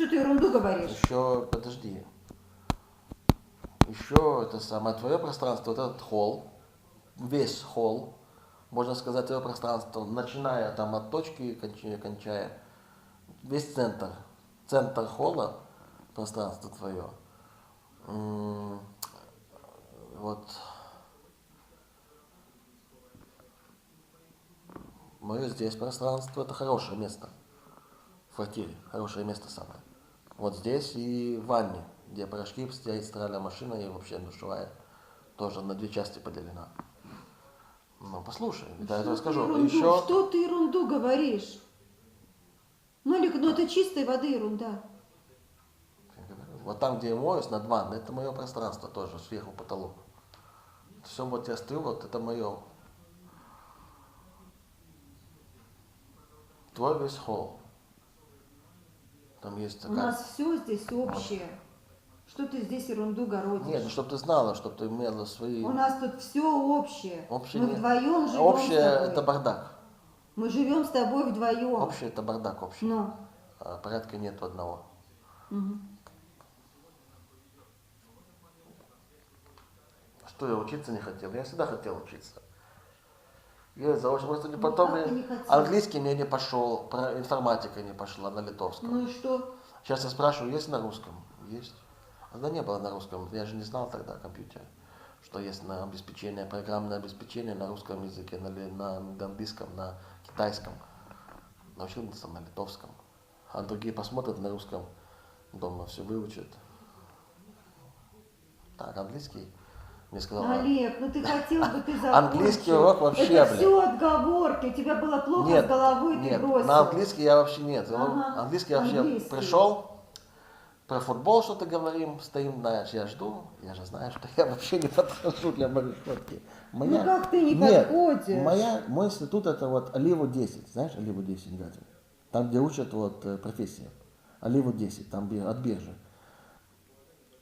Что ты ерунду говоришь? Еще, подожди. Еще это самое твое пространство, вот этот холл, весь холл, можно сказать, твое пространство, начиная там от точки, кончая, кончая весь центр, центр холла, пространство твое. Вот. Мое здесь пространство, это хорошее место. В квартире, хорошее место самое. Вот здесь и в ванне, где порошки стоит стиральная машина и вообще душевая, тоже на две части поделена. Ну, послушай, да, я расскажу. ерунду- Еще, Что ты ерунду говоришь? Нолик, ну это чистой воды ерунда. вот там, где я моюсь, над ванной, это мое пространство тоже, сверху потолок. Все, вот я стою, вот это мое. Твой весь холл. Там есть У такая... нас все здесь общее. Что ты здесь ерунду городишь? Нет, ну чтобы ты знала, чтобы ты имела свои... У нас тут все общее. Общее Мы нет. вдвоем живем Общее с тобой. это бардак. Мы живем с тобой вдвоем. Общее это бардак общий. Ну. А порядка нет одного. мгм. Что я учиться не хотел? Я всегда хотел учиться. Я заочно, просто не потом Ну, не английский мне не пошел, информатика не пошла на литовском. Ну и что? Сейчас я спрашиваю, есть на русском? Есть. Она не было на русском, я же не знал тогда компьютер, что есть на обеспечение, программное обеспечение на русском языке, на, ли- на английском, на китайском. Научился на литовском. А другие посмотрят на русском, дома все выучат. Так, английский, мне сказал, Олег, ну ты хотел бы, ты закончил. Английский урок вообще, Это блин. все отговорки. У тебя было плохо нет, с головой, ты нет, бросил. на английский я вообще нет. Ага, Английский я вообще английский. пришел, про футбол что-то говорим, стоим, знаешь, я жду, я же знаю, что я вообще не подхожу для маршрутки. Ну как ты не нет, подходишь? Моя, мой институт это вот Оливу 10, знаешь, Оливу 10 Гатин? Там, где учат вот э, профессии. Оливу 10, там от биржи.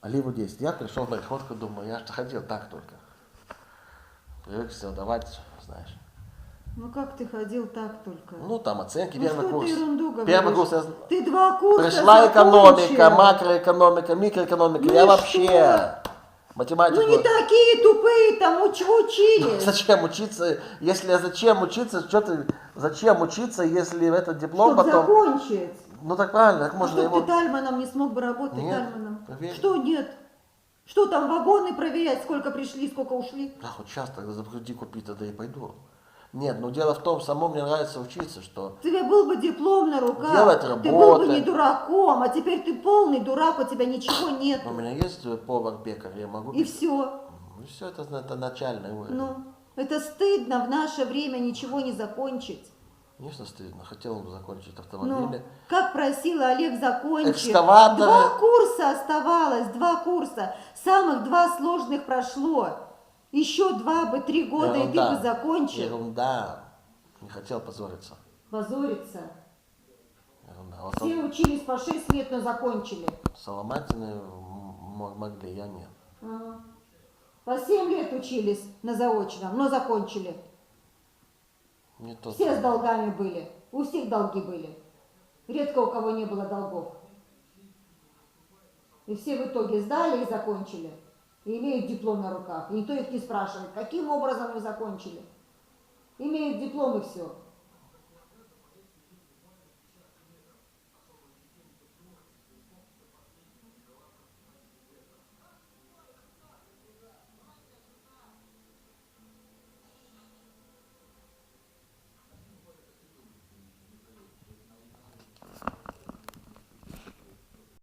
Оливу 10. Я пришел на маршрутку, думаю, я же ходил так только. Привык все давать, знаешь. Ну как ты ходил так только? Ну, там оценки, Ну, первый что курс. ты? Первый курс я... Ты два курса Пришла закончил. экономика, макроэкономика, микроэкономика. Ну я вообще что? математику. Ну не такие тупые там уч- учились. Зачем учиться, если зачем учиться, что ты, зачем учиться, если этот диплом Чтоб потом... закончить. Ну так правильно, как А можно чтоб его... ты тальманом не смог бы работать Нет, тальманом. поверь. Что нет? Что там вагоны проверять, сколько пришли, сколько ушли? Да, хоть сейчас тогда загрузи купить, тогда и пойду. Нет, ну дело в том, самому мне нравится учиться, что... У тебя был бы диплом на руках, Делать ты был бы не дураком, а теперь ты полный дурак, у тебя ничего нет. У меня есть повар-пекарь, я могу... И все. Ну все, это, это начальный уровень. Ну, это стыдно в наше время ничего не закончить. Конечно, стыдно. Хотел бы закончить Ну, автомобили. как просил Олег закончить. Экскаваторы. Два курса оставалось, два курса. Самых два сложных прошло. Еще два бы, три года, и ты Ерунда. бы закончил. Ерунда. Не хотел позориться. Позориться. Ерунда. Вот Все он- учились по 6 лет, но закончили. Соломатины могли, я нет. Ага. По 7 лет учились на заочном, но закончили. Не тот. Все с долгами были. У всех долги были. Редко у кого не было долгов. И все в итоге сдали и закончили. И имеют диплом на руках. И никто их не спрашивает, каким образом вы закончили. Имеют диплом и все.